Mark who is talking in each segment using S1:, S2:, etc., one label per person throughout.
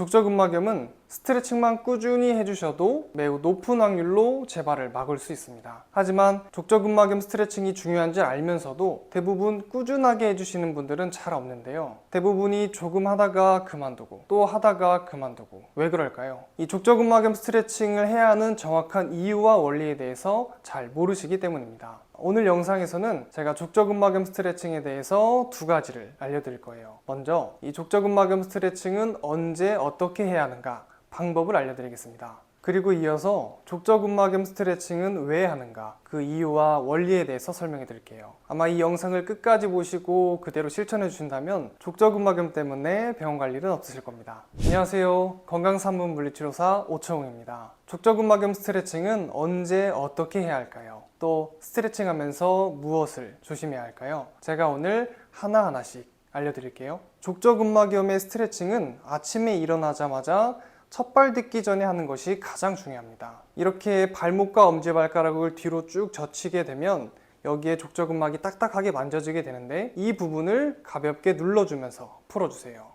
S1: 족저근막염은 스트레칭만 꾸준히 해주셔도 매우 높은 확률로 재발을 막을 수 있습니다. 하지만 족저근막염 스트레칭이 중요한지 알면서도 대부분 꾸준하게 해주시는 분들은 잘 없는데요. 대부분이 조금 하다가 그만두고 또 하다가 그만두고 왜 그럴까요? 이 족저근막염 스트레칭을 해야 하는 정확한 이유와 원리에 대해서 잘 모르시기 때문입니다. 오늘 영상에서는 제가 족저근막염 스트레칭에 대해서 두 가지를 알려드릴 거예요. 먼저 이 족저근막염 스트레칭은 언제 어떻게 해야 하는가 방법을 알려드리겠습니다. 그리고 이어서 족저근막염 스트레칭은 왜 하는가 그 이유와 원리에 대해서 설명해 드릴게요. 아마 이 영상을 끝까지 보시고 그대로 실천해 주신다면 족저근막염 때문에 병원 갈 일은 없으실 겁니다. 안녕하세요. 건강산문 물리치료사 오청웅입니다. 족저근막염 스트레칭은 언제 어떻게 해야 할까요? 또 스트레칭 하면서 무엇을 조심해야 할까요? 제가 오늘 하나하나씩 알려드릴게요. 족저근막염의 스트레칭은 아침에 일어나자마자 첫발 딛기 전에 하는 것이 가장 중요합니다. 이렇게 발목과 엄지발가락을 뒤로 쭉 젖히게 되면 여기에 족저근막이 딱딱하게 만져지게 되는데 이 부분을 가볍게 눌러주면서 풀어주세요.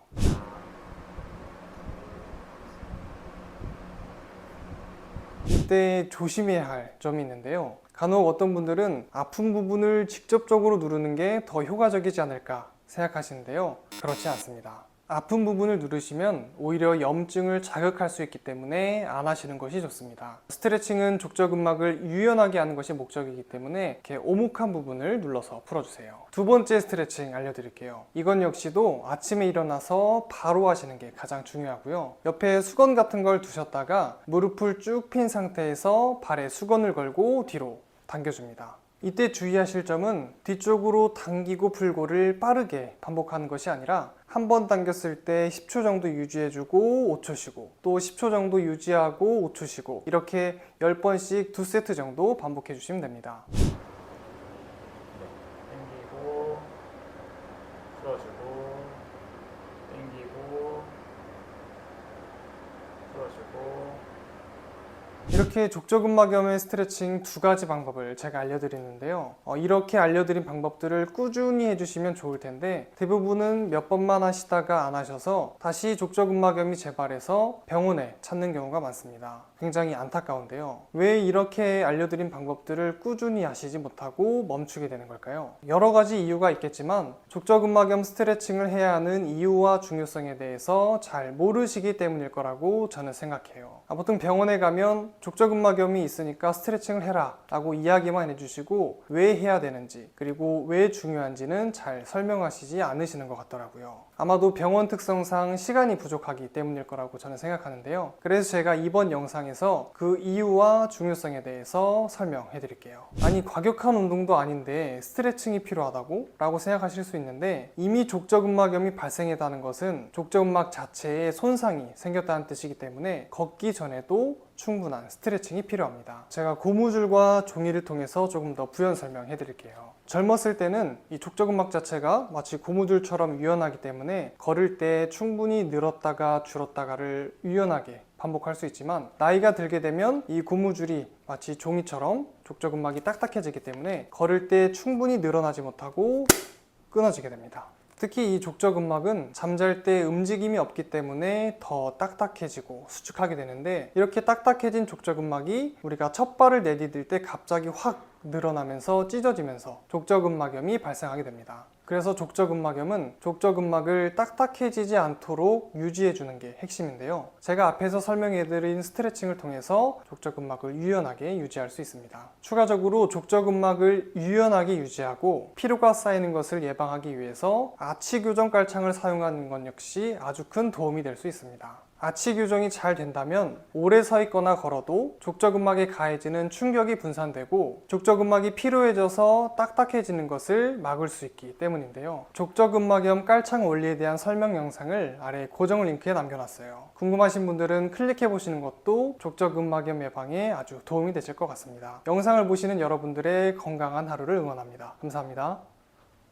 S1: 이때 조심해야 할 점이 있는데요. 간혹 어떤 분들은 아픈 부분을 직접적으로 누르는 게 더 효과적이지 않을까 생각하시는데요. 그렇지 않습니다. 아픈 부분을 누르시면 오히려 염증을 자극할 수 있기 때문에 안 하시는 것이 좋습니다. 스트레칭은 족저근막을 유연하게 하는 것이 목적이기 때문에 이렇게 오목한 부분을 눌러서 풀어주세요. 두 번째 스트레칭 알려드릴게요. 이건 역시도 아침에 일어나서 바로 하시는 게 가장 중요하고요. 옆에 수건 같은 걸 두셨다가 무릎을 쭉 핀 상태에서 발에 수건을 걸고 뒤로 당겨줍니다. 이때 주의하실 점은 뒤쪽으로 당기고 풀고를 빠르게 반복하는 것이 아니라 한 번 당겼을 때 10초 정도 유지해주고 5초 쉬고 또 10초 정도 유지하고 5초 쉬고 이렇게 10번씩 두 세트 정도 반복해 주시면 됩니다.
S2: 당기고 풀어주고 당기고 풀어주고
S1: 이렇게 족저근막염의 스트레칭 두 가지 방법을 제가 알려드리는데요. 어, 이렇게 알려드린 방법들을 꾸준히 해주시면 좋을 텐데 대부분은 몇 번만 하시다가 안 하셔서 다시 족저근막염이 재발해서 병원에 찾는 경우가 많습니다. 굉장히 안타까운데요. 왜 이렇게 알려드린 방법들을 꾸준히 하시지 못하고 멈추게 되는 걸까요? 여러 가지 이유가 있겠지만 족저근막염 스트레칭을 해야 하는 이유와 중요성에 대해서 잘 모르시기 때문일 거라고 저는 생각해요. 아, 보통 병원에 가면 족저근막염이 있으니까 스트레칭을 해라 라고 이야기만 해주시고 왜 해야 되는지 그리고 왜 중요한지는 잘 설명하시지 않으시는 것 같더라고요. 아마도 병원 특성상 시간이 부족하기 때문일 거라고 저는 생각하는데요. 그래서 제가 이번 영상 에서 그 이유와 중요성에 대해서 설명해 드릴게요. 아니, 과격한 운동도 아닌데 스트레칭이 필요하다고? 라고 생각하실 수 있는데 이미 족저근막염이 발생했다는 것은 족저근막 자체에 손상이 생겼다는 뜻이기 때문에 걷기 전에도 충분한 스트레칭이 필요합니다. 제가 고무줄과 종이를 통해서 조금 더 부연 설명해 드릴게요. 젊었을 때는 이 족저근막 자체가 마치 고무줄처럼 유연하기 때문에 걸을 때 충분히 늘었다가 줄었다가를 유연하게 반복할 수 있지만 나이가 들게 되면 이 고무줄이 마치 종이처럼 족저근막이 딱딱해지기 때문에 걸을 때 충분히 늘어나지 못하고 끊어지게 됩니다. 특히 이 족저근막은 잠잘 때 움직임이 없기 때문에 더 딱딱해지고 수축하게 되는데 이렇게 딱딱해진 족저근막이 우리가 첫 발을 내디딜 때 갑자기 확 늘어나면서 찢어지면서 족저근막염이 발생하게 됩니다. 그래서 족저근막염은 족저근막을 딱딱해지지 않도록 유지해주는 게 핵심인데요. 제가 앞에서 설명해드린 스트레칭을 통해서 족저근막을 유연하게 유지할 수 있습니다. 추가적으로 족저근막을 유연하게 유지하고 피로가 쌓이는 것을 예방하기 위해서 아치 교정 깔창을 사용하는 것 역시 아주 큰 도움이 될 수 있습니다. 아치 교정이 잘 된다면 오래 서 있거나 걸어도 족저근막에 가해지는 충격이 분산되고 족저근막이 피로해져서 딱딱해지는 것을 막을 수 있기 때문인데요. 족저근막염 깔창 원리에 대한 설명 영상을 아래 고정 링크에 남겨놨어요. 궁금하신 분들은 클릭해 보시는 것도 족저근막염 예방에 아주 도움이 되실 것 같습니다. 영상을 보시는 여러분들의 건강한 하루를 응원합니다. 감사합니다.